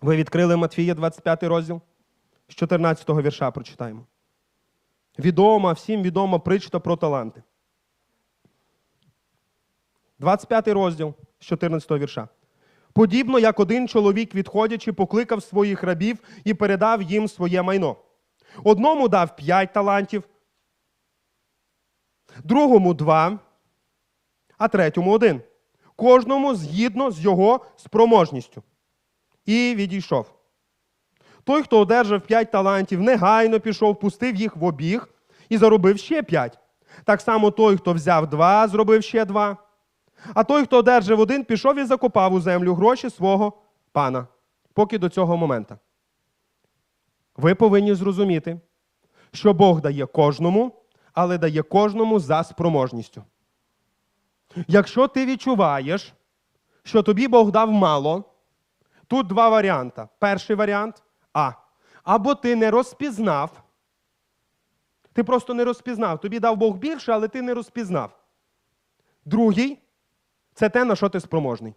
Ви відкрили Матфія 25 розділ з 14 го вірша прочитаємо. Відома, всім відома причта про таланти. 25 розділ з 14 вірша. Подібно як один чоловік, відходячи, покликав своїх рабів і передав їм своє майно. Одному дав п'ять талантів, другому два, а третьому один. Кожному згідно з його спроможністю. І відійшов. Той, хто одержав п'ять талантів, негайно пішов, пустив їх в обіг і заробив ще п'ять. Так само той, хто взяв два, зробив ще два. А той, хто одержав один, пішов і закопав у землю гроші свого пана. Поки до цього моменту. Ви повинні зрозуміти, що Бог дає кожному, але дає кожному за спроможністю. Якщо ти відчуваєш, що тобі Бог дав мало, тут два варіанти. Перший варіант А. Або ти не розпізнав. Ти просто не розпізнав. Тобі дав Бог більше, але ти не розпізнав. Другий це те, на що ти спроможний.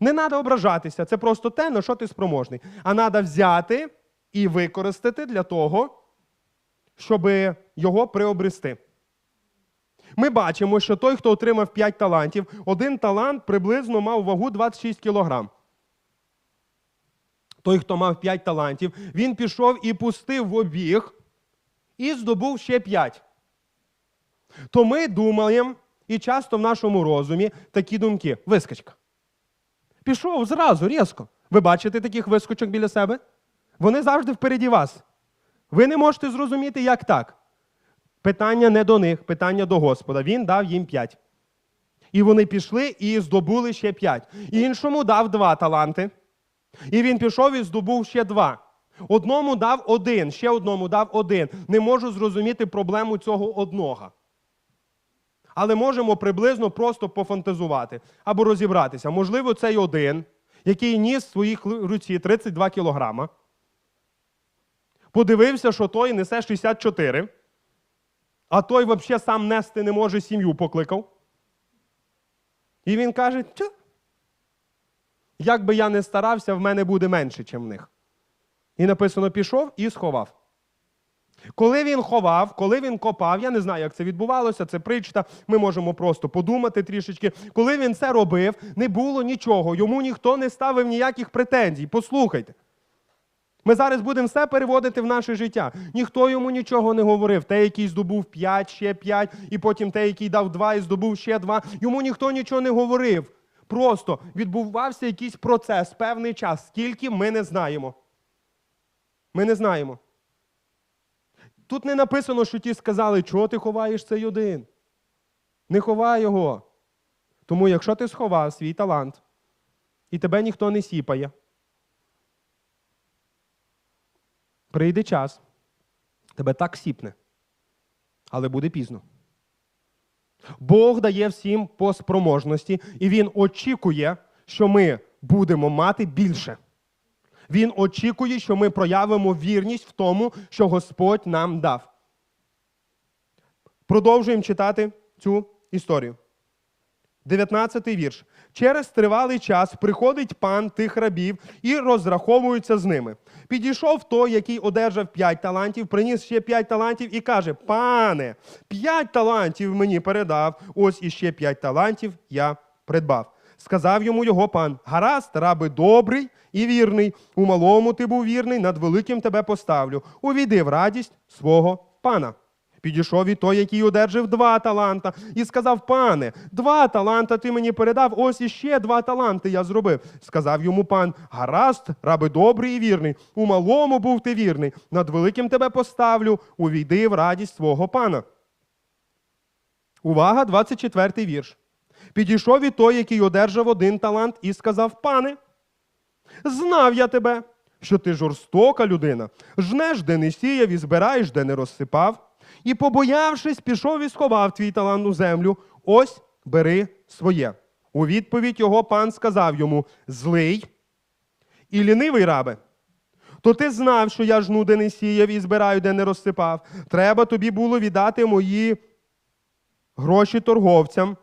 Не треба ображатися, це просто те, на що ти спроможний. А треба взяти і використати для того, щоб його приобрести. Ми бачимо, що той, хто отримав 5 талантів, один талант приблизно мав вагу 26 кілограм. Той, хто мав 5 талантів, він пішов і пустив в обіг і здобув ще 5. То ми думаємо, і часто в нашому розумі такі думки: вискочка. Пішов зразу, різко. Ви бачите таких вискочок біля себе? Вони завжди впереді вас. Ви не можете зрозуміти, як так. Питання не до них, питання до Господа. Він дав їм п'ять. І вони пішли і здобули ще п'ять. Іншому дав два таланти. І він пішов і здобув ще два. Одному дав один, ще одному дав один. Не можу зрозуміти проблему цього одного. Але можемо приблизно просто пофантазувати або розібратися. Можливо, цей один, який ніс в своїй руці 32 кілограма, подивився, що той несе 64, а той взагалі сам нести не може, сім'ю покликав. І він каже: Тю, як би я не старався, в мене буде менше, ніж в них. І написано: пішов і сховав. Коли він ховав, коли він копав, я не знаю, як це відбувалося, це причта, ми можемо просто подумати трішечки. Коли він це робив, не було нічого, йому ніхто не ставив ніяких претензій. Послухайте. Ми зараз будемо все переводити в наше життя. Ніхто йому нічого не говорив. Той, який здобув 5, ще 5, і потім той, який дав 2 і здобув ще 2. Йому ніхто нічого не говорив. Просто відбувався якийсь процес, певний час. Скільки ми не знаємо. Ми не знаємо. Тут не написано, що ті сказали, чого ти ховаєш цей один. Не ховай його. Тому, якщо ти сховав свій талант, і тебе ніхто не сіпає, прийде час, тебе так сіпне, але буде пізно. Бог дає всім по спроможності, і Він очікує, що ми будемо мати більше. Він очікує, що ми проявимо вірність в тому, що Господь нам дав. Продовжуємо читати цю історію. 19 вірш. Через тривалий час приходить пан тих рабів і розраховується з ними. Підійшов той, який одержав п'ять талантів, приніс ще п'ять талантів і каже: Пане, п'ять талантів мені передав, ось іще п'ять талантів я придбав. Сказав йому його пан: Гаразд, раби добрий і вірний. У малому ти був вірний, над великим тебе поставлю. Увійди в радість свого пана. Підійшов і той, який одержав два таланта, і сказав: Пане, два таланта ти мені передав, ось іще два таланти я зробив. Сказав йому пан: Гаразд, раби добрий і вірний. У малому був ти вірний, над великим тебе поставлю, увійди в радість свого пана. Увага, 24 вірш. Підійшов і той, який одержав один талант, і сказав: Пане, знав я тебе, що ти жорстока людина, жнеш, де не сіяв, і збираєш, де не розсипав. І, побоявшись, пішов і сховав твій талант у землю. Ось бери своє. У відповідь його пан сказав йому: Злий і лінивий рабе. То ти знав, що я жну, де не сіяв, і збираю, де не розсипав. Треба тобі було віддати мої гроші торговцям,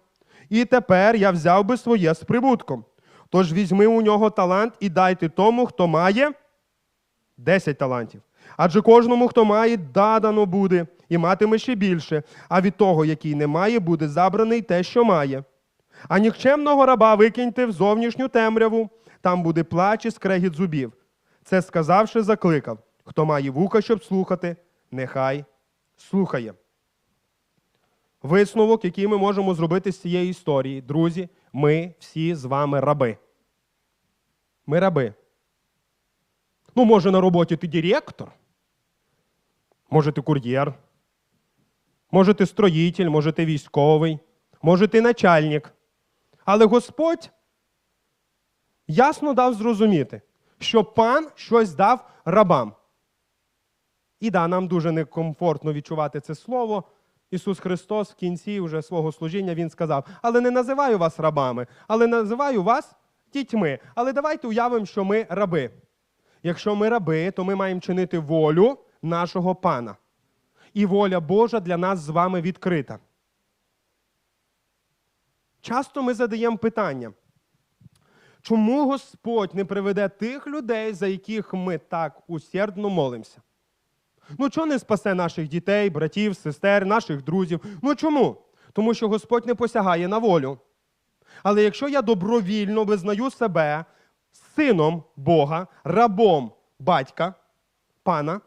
і тепер я взяв би своє з прибутком. Тож візьми у нього талант і дайте тому, хто має 10 талантів. Адже кожному, хто має, дадано буде, і матиме ще більше, а від того, який не має, буде забраний те, що має. А нікчемного раба викиньте в зовнішню темряву, там буде плач і скрегіт зубів. Це сказавши, закликав: хто має вуха, щоб слухати, нехай слухає. Висновок, який ми можемо зробити з цієї історії, друзі, ми всі з вами раби. Ми раби. Ну, може, на роботі ти директор, може, ти кур'єр, може, ти строїтель, може, ти військовий, може, ти начальник. Але Господь ясно дав зрозуміти, що пан щось дав рабам. І да, нам дуже некомфортно відчувати це слово. Ісус Христос в кінці вже свого служіння Він сказав: але не називаю вас рабами, але називаю вас дітьми. Але давайте уявимо, що ми раби. Якщо ми раби, то ми маємо чинити волю нашого пана. І воля Божа для нас з вами відкрита. Часто ми задаємо питання, чому Господь не приведе тих людей, за яких ми так усердно молимося? Ну, чого не спасе наших дітей, братів, сестер, наших друзів? Ну чому? Тому що Господь не посягає на волю. Але якщо я добровільно визнаю себе сином Бога, рабом батька, пана,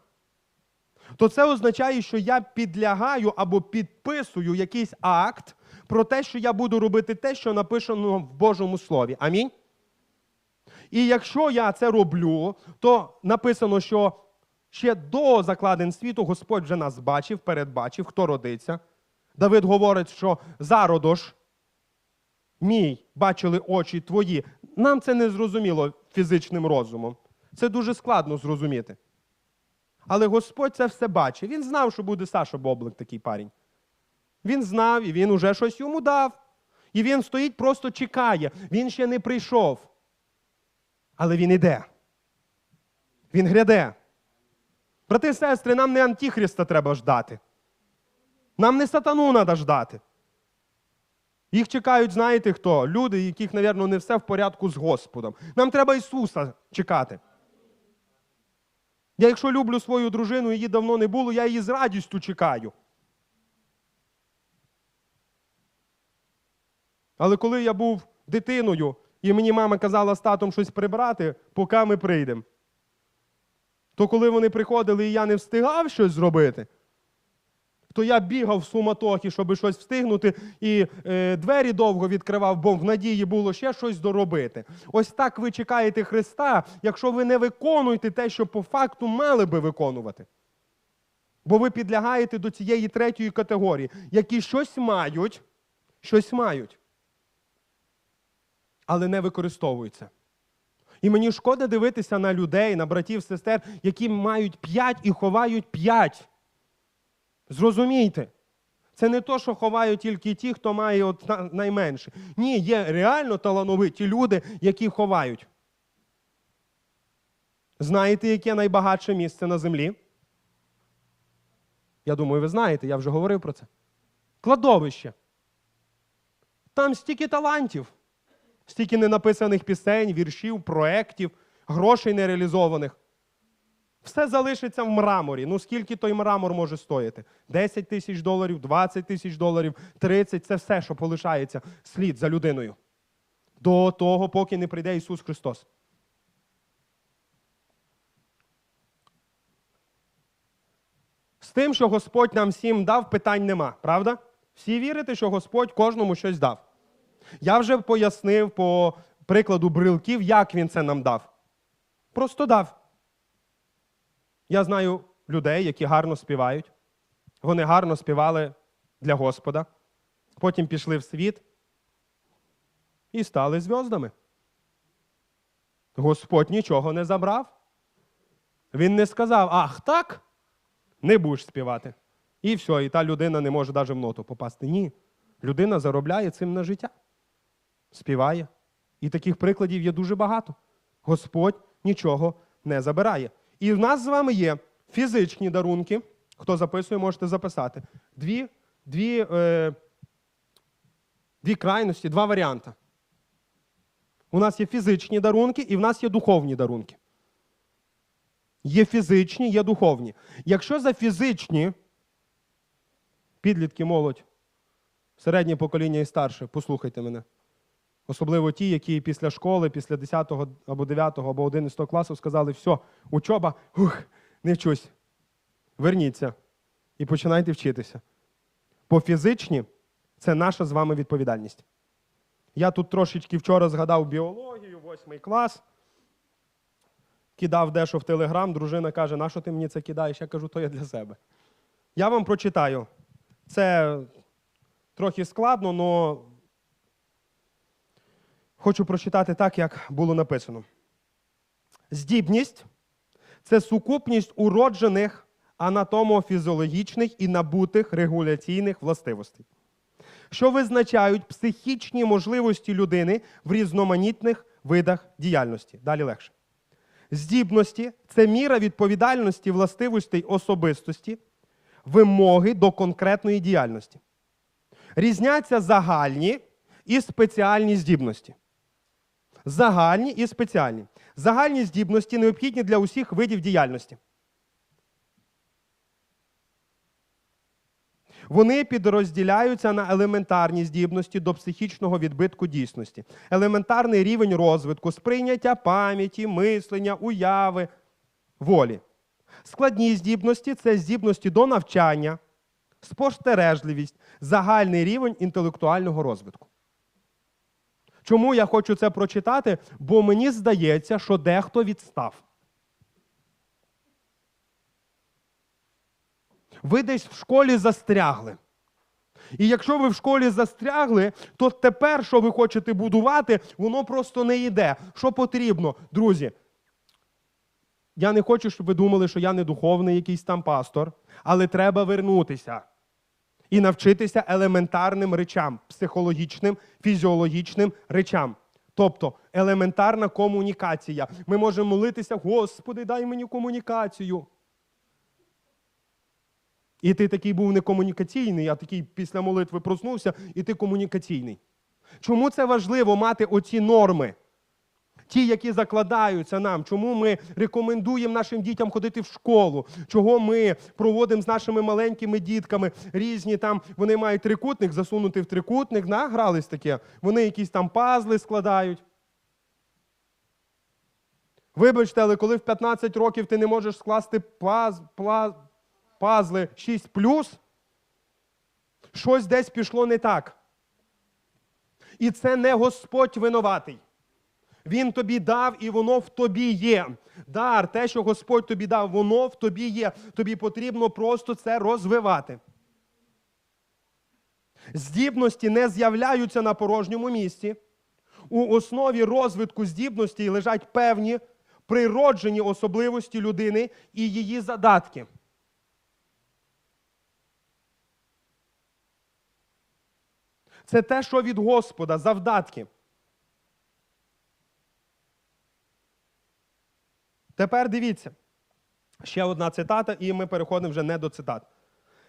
то це означає, що я підлягаю або підписую якийсь акт про те, що я буду робити те, що написано в Божому Слові. Амінь. І якщо я це роблю, то написано, що ще до закладень світу Господь вже нас бачив, передбачив, хто родиться. Давид говорить, що зародош мій бачили очі твої. Нам це не зрозуміло фізичним розумом. Це дуже складно зрозуміти. Але Господь це все бачив. Він знав, що буде Саша Боблик такий парень. Він знав, і він уже щось йому дав. І він стоїть, просто чекає. Він ще не прийшов. Але він іде. Він гряде. Брати і сестри, нам не Антихриста треба ждати. Нам не сатану треба ждати. Їх чекають, знаєте хто? Люди, яких, мабуть, не все в порядку з Господом. Нам треба Ісуса чекати. Я, якщо люблю свою дружину, її давно не було, я її з радістю чекаю. Але коли я був дитиною, і мені мама казала з татом щось прибрати, поки ми прийдемо, то коли вони приходили і я не встигав щось зробити, то я бігав в суматохі, щоб щось встигнути, і е, двері довго відкривав, бо в надії було ще щось доробити. Ось так ви чекаєте Христа, якщо ви не виконуєте те, що по факту мали би виконувати. Бо ви підлягаєте до цієї третьої категорії, які щось мають, щось мають, але не використовуються. І мені шкода дивитися на людей, на братів, сестер, які мають п'ять і ховають п'ять. Зрозумійте, це не то, що ховають тільки ті, хто має от найменше. Ні, є реально талановиті люди, які ховають. Знаєте, яке найбагатше місце на землі? Я думаю, ви знаєте, я вже говорив про це. Кладовище. Там стільки талантів, стільки ненаписаних пісень, віршів, проєктів, грошей нереалізованих. Все залишиться в мраморі. Ну скільки той мрамор може стоїти? 10 тисяч доларів, 20 тисяч доларів, 30 це все, що полишається слід за людиною. До того, поки не прийде Ісус Христос. З тим, що Господь нам всім дав, питань нема, правда? Всі вірите, що Господь кожному щось дав. Я вже пояснив по прикладу брилків, як він це нам дав. Просто дав. Я знаю людей, які гарно співають. Вони гарно співали для Господа. Потім пішли в світ і стали зв'яздами. Господь нічого не забрав. Він не сказав, ах, так, не будеш співати. І все, і та людина не може навіть в ноту попасти. Ні. Людина заробляє цим на життя. Співає. І таких прикладів є дуже багато. Господь нічого не забирає. І в нас з вами є фізичні дарунки. Хто записує, можете записати. Дві, дві, е, дві крайності, два варіанти. У нас є фізичні дарунки і в нас є духовні дарунки. Є фізичні, є духовні. Якщо за фізичні, підлітки, молодь, середнє покоління і старше, послухайте мене. Особливо ті, які після школи, після 10 або 9 або 11 класу сказали, все, учоба, ух, не вчусь. Верніться і починайте вчитися. По фізичні це наша з вами відповідальність. Я тут трошечки вчора згадав біологію, восьмий клас. Кидав дещо в телеграм, дружина каже, на що ти мені це кидаєш? Я кажу, то я для себе. Я вам прочитаю. Це трохи складно, але хочу прочитати так, як було написано. Здібність це сукупність уроджених анатомофізіологічних і набутих регуляційних властивостей, що визначають психічні можливості людини в різноманітних видах діяльності. Далі легше. Здібності це міра відповідальності властивостей особистості, вимоги до конкретної діяльності. Різняться загальні і спеціальні здібності. Загальні і спеціальні. Загальні здібності необхідні для усіх видів діяльності. Вони підрозділяються на елементарні здібності до психічного відбитку дійсності, елементарний рівень розвитку, сприйняття пам'яті, мислення, уяви, волі. Складні здібності це здібності до навчання, спостережливість, загальний рівень інтелектуального розвитку. Чому я хочу це прочитати? Бо мені здається, що дехто відстав. Ви десь в школі застрягли. І якщо ви в школі застрягли, то тепер, що ви хочете будувати, воно просто не йде. Що потрібно, друзі? Я не хочу, щоб ви думали, що я не духовний якийсь там пастор, але треба вернутися і навчитися елементарним речам, психологічним, фізіологічним речам. Тобто елементарна комунікація. Ми можемо молитися, Господи, дай мені комунікацію. І ти такий був не комунікаційний, а такий після молитви проснувся, і ти комунікаційний. Чому це важливо мати оці норми? Ті, які закладаються нам, чому ми рекомендуємо нашим дітям ходити в школу, чого ми проводимо з нашими маленькими дітками різні там, вони мають трикутник, засунути в трикутник, награлись таке, вони якісь там пазли складають. Вибачте, але коли в 15 років ти не можеш скласти паз, пла, пазли 6 щось десь пішло не так. І це не Господь винуватий. Він тобі дав, і воно в тобі є. Дар, те, що Господь тобі дав, воно в тобі є. Тобі потрібно просто це розвивати. Здібності не з'являються на порожньому місці. У основі розвитку здібностей лежать певні природжені особливості людини і її задатки. Це те, що від Господа, завдатки. Тепер дивіться. Ще одна цитата, і ми переходимо вже не до цитат.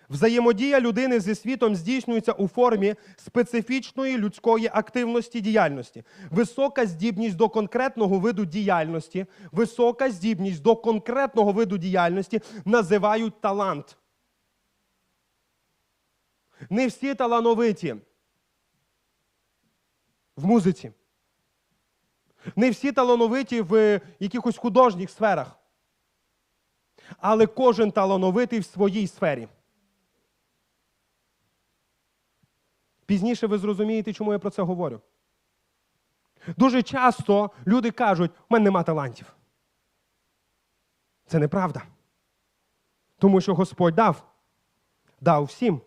Взаємодія людини зі світом здійснюється у формі специфічної людської активності діяльності. Висока здібність до конкретного виду діяльності, висока здібність до конкретного виду діяльності називають талант. Не всі талановиті в музиці. Не всі талановиті в якихось художніх сферах. Але кожен талановитий в своїй сфері. Пізніше ви зрозумієте, чому я про це говорю. Дуже часто люди кажуть, у мене нема талантів. Це неправда. Тому що Господь дав. Дав всім.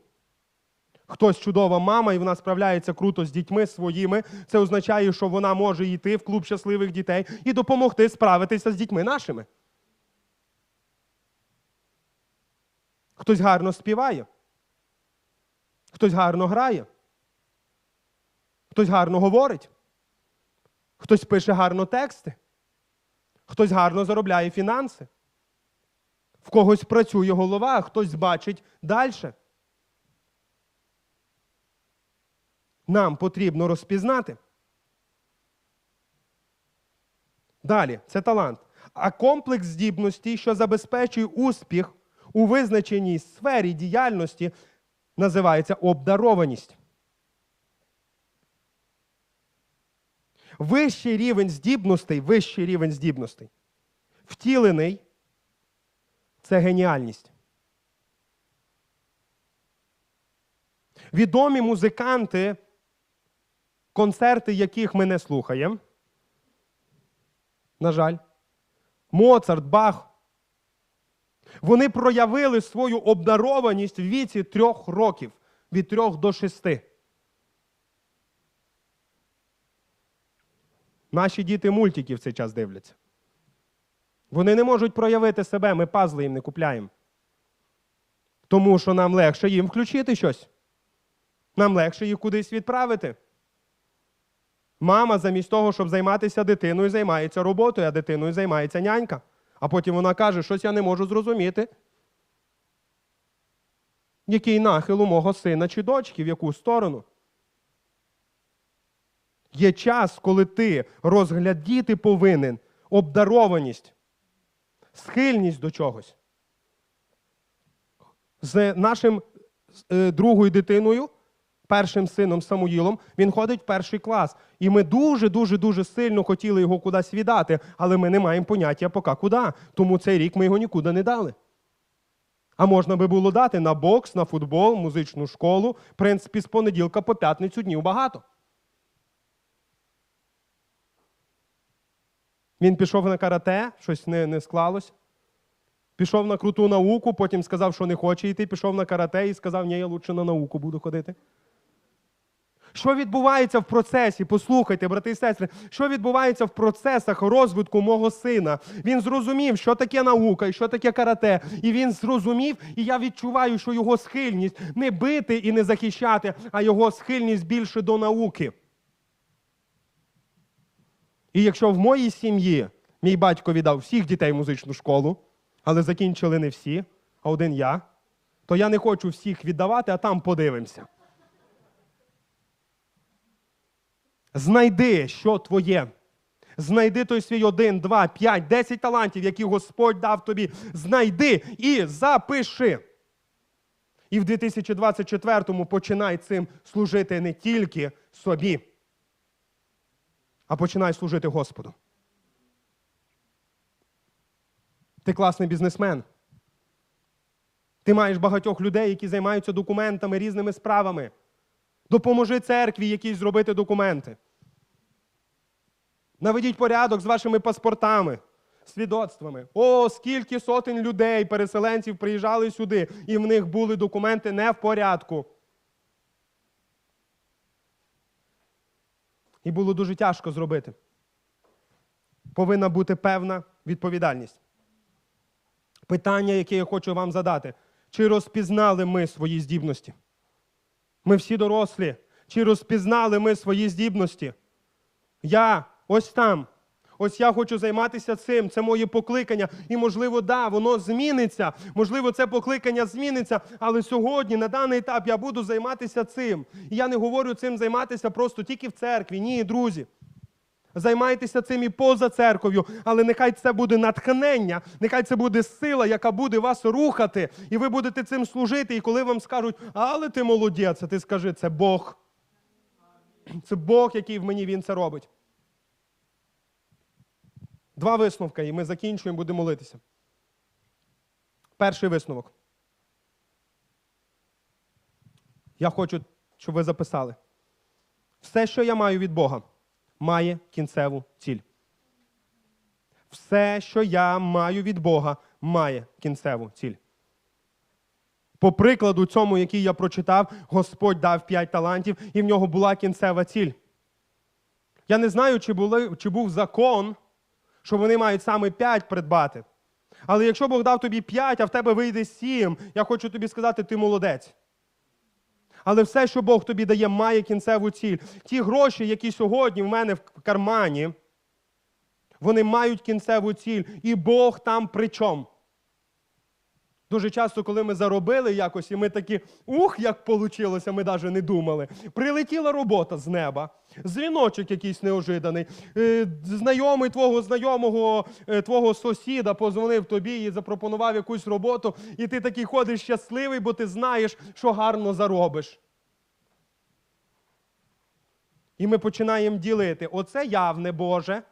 Хтось чудова мама, і вона справляється круто з дітьми своїми. Це означає, що вона може йти в клуб щасливих дітей і допомогти справитися з дітьми нашими. Хтось гарно співає, хтось гарно грає, хтось гарно говорить, хтось пише гарно тексти, хтось гарно заробляє фінанси, в когось працює голова, хтось бачить далі. Нам потрібно розпізнати, Далі, це талант. А комплекс здібностей, що забезпечує успіх у визначеній сфері діяльності, називається обдарованість. Вищий рівень здібностей, вищий рівень здібностей, втілений це геніальність. Відомі музиканти, концерти яких ми не слухаємо. На жаль, Моцарт, Бах. Вони проявили свою обдарованість в віці трьох років, від трьох до шести. Наші діти мультики в цей час дивляться. Вони не можуть проявити себе, ми пазли їм не купляємо. Тому що нам легше їм включити щось. Нам легше їх кудись відправити. Мама, замість того, щоб займатися дитиною, займається роботою, а дитиною займається нянька. А потім вона каже, щось я не можу зрозуміти. Який нахил у мого сина чи дочки, в яку сторону? Є час, коли ти розглядіти повинен обдарованість, схильність до чогось. З нашим е, другою дитиною, першим сином Самуїлом, він ходить в перший клас. І ми дуже-дуже дуже сильно хотіли його кудись віддати, але ми не маємо поняття поки куди. Тому цей рік ми його нікуди не дали. А можна би було дати на бокс, на футбол, музичну школу. В принципі, з понеділка по п'ятницю днів багато. Він пішов на карате, щось не, не склалось. Пішов на круту науку, потім сказав, що не хоче йти, пішов на карате і сказав, ні, я лучше на науку буду ходити. Що відбувається в процесі? Послухайте, брати і сестри, що відбувається в процесах розвитку мого сина? Він зрозумів, що таке наука і що таке карате. І він зрозумів, і я відчуваю, що його схильність не бити і не захищати, а його схильність більше до науки. І якщо в моїй сім'ї мій батько віддав всіх дітей в музичну школу, але закінчили не всі, а один я, то я не хочу всіх віддавати, а там подивимося. Знайди, що твоє. Знайди той свій один, два, п'ять, десять талантів, які Господь дав тобі. Знайди і запиши. І в 2024-му починай цим служити не тільки собі, а починай служити Господу. Ти класний бізнесмен. Ти маєш багатьох людей, які займаються документами, різними справами. Допоможи церкві якійсь зробити документи. Наведіть порядок з вашими паспортами, свідоцтвами. О, скільки сотень людей, переселенців приїжджали сюди, і в них були документи не в порядку. І було дуже тяжко зробити. Повинна бути певна відповідальність. Питання, яке я хочу вам задати: чи розпізнали ми свої здібності? Ми всі дорослі. Чи розпізнали ми свої здібності? Я ось там. Ось я хочу займатися цим, це моє покликання. І, можливо, да, воно зміниться. Можливо, це покликання зміниться, але сьогодні, на даний етап, я буду займатися цим. І я не говорю цим займатися просто тільки в церкві. Ні, друзі. Займайтеся цим і поза церков'ю, але нехай це буде натхнення, нехай це буде сила, яка буде вас рухати, і ви будете цим служити. І коли вам скажуть, але ти молодець, а ти скажи, це Бог. Це Бог, який в мені він це робить. Два висновки, і ми закінчуємо, будемо молитися. Перший висновок. Я хочу, щоб ви записали. Все, що я маю від Бога, має кінцеву ціль. Все, що я маю від Бога, має кінцеву ціль. По прикладу цьому, який я прочитав, Господь дав п'ять талантів, і в нього була кінцева ціль. Я не знаю, чи, були, чи був закон, що вони мають саме п'ять придбати. Але якщо Бог дав тобі п'ять, а в тебе вийде сім, я хочу тобі сказати, ти молодець. Але все, що Бог тобі дає, має кінцеву ціль. Ті гроші, які сьогодні в мене в кармані, вони мають кінцеву ціль. І Бог там при чому? Дуже часто, коли ми заробили якось, і ми такі, ух, як получилося, ми навіть не думали. Прилетіла робота з неба, дзвіночок якийсь неожиданий, е, знайомий твого знайомого, е, твого сусіда позвонив тобі і запропонував якусь роботу, і ти такий ходиш щасливий, бо ти знаєш, що гарно заробиш. І ми починаємо ділити. Оце явне Боже.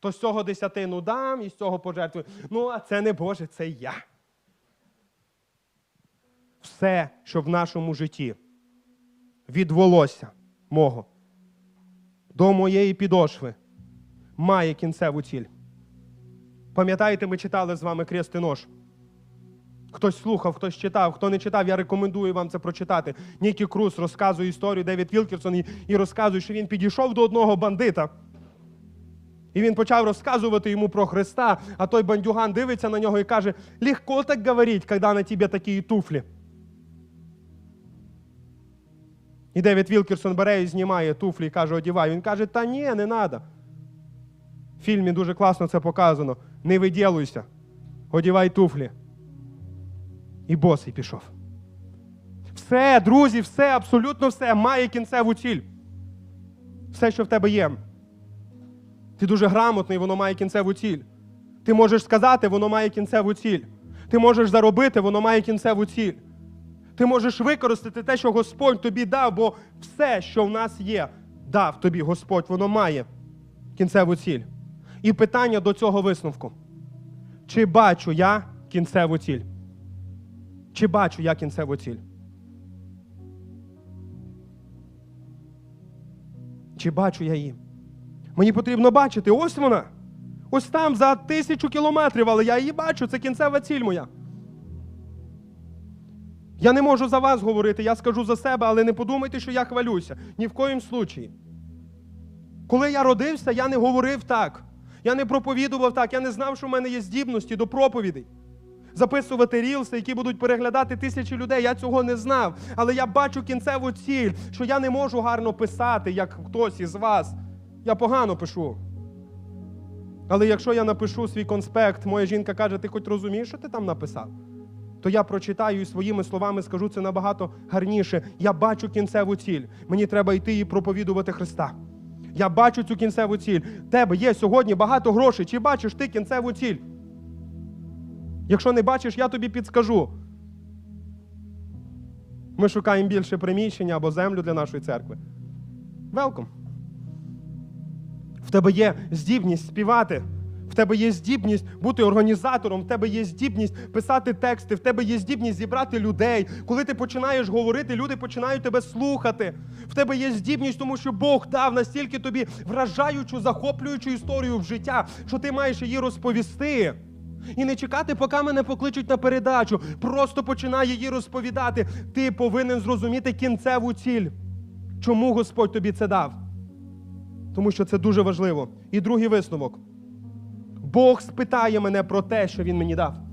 То з цього десятину дам і з цього пожертвую. Ну, а це не Боже, це я. Все, що в нашому житті від волосся мого до моєї підошви має кінцеву ціль. Пам'ятаєте, ми читали з вами Крест і нож? Хтось слухав, хтось читав, хто не читав, я рекомендую вам це прочитати. Нікі Круз розказує історію Девід Вілкерсон і, і розказує, що він підійшов до одного бандита. І він почав розказувати йому про Христа, а той бандюган дивиться на нього і каже: легко так говорить, коли на тебе такі туфлі. І Девід Вілкерсон бере і знімає туфлі і каже, одівай. Він каже, та ні, не треба. В фільмі дуже класно це показано. Не виділуйся, одівай туфлі. І босий пішов. Все, друзі, все, абсолютно все має кінцеву ціль. Все, що в тебе є. Ти дуже грамотний, воно має кінцеву ціль. Ти можеш сказати, воно має кінцеву ціль. Ти можеш заробити, воно має кінцеву ціль. Ти можеш використати те, що Господь тобі дав, бо все, що в нас є, дав тобі Господь, воно має кінцеву ціль. І питання до цього висновку: чи бачу я кінцеву ціль? Чи бачу я кінцеву ціль? Чи бачу я її? Мені потрібно бачити, ось вона. Ось там за тисячу кілометрів, але я її бачу, це кінцева ціль моя. Я не можу за вас говорити, я скажу за себе, але не подумайте, що я хвалюся. Ні в коїм случаї. Коли я родився, я не говорив так. Я не проповідував так, я не знав, що в мене є здібності до проповідей. Записувати рілси, які будуть переглядати тисячі людей. Я цього не знав. Але я бачу кінцеву ціль, що я не можу гарно писати, як хтось із вас. Я погано пишу. Але якщо я напишу свій конспект, моя жінка каже, ти хоч розумієш, що ти там написав? То я прочитаю і своїми словами скажу це набагато гарніше. Я бачу кінцеву ціль. Мені треба йти і проповідувати Христа. Я бачу цю кінцеву ціль. Тебе є сьогодні багато грошей. Чи бачиш ти кінцеву ціль? Якщо не бачиш, я тобі підскажу. Ми шукаємо більше приміщення або землю для нашої церкви. Велком. В тебе є здібність співати. В тебе є здібність бути організатором, в тебе є здібність писати тексти, в тебе є здібність зібрати людей. Коли ти починаєш говорити, люди починають тебе слухати. В тебе є здібність, тому що Бог дав настільки тобі вражаючу, захоплюючу історію в життя, що ти маєш її розповісти. І не чекати, поки мене покличуть на передачу. Просто починай її розповідати. Ти повинен зрозуміти кінцеву ціль. Чому Господь тобі це дав? Тому що це дуже важливо. І другий висновок. Бог спитає мене про те, що Він мені дав.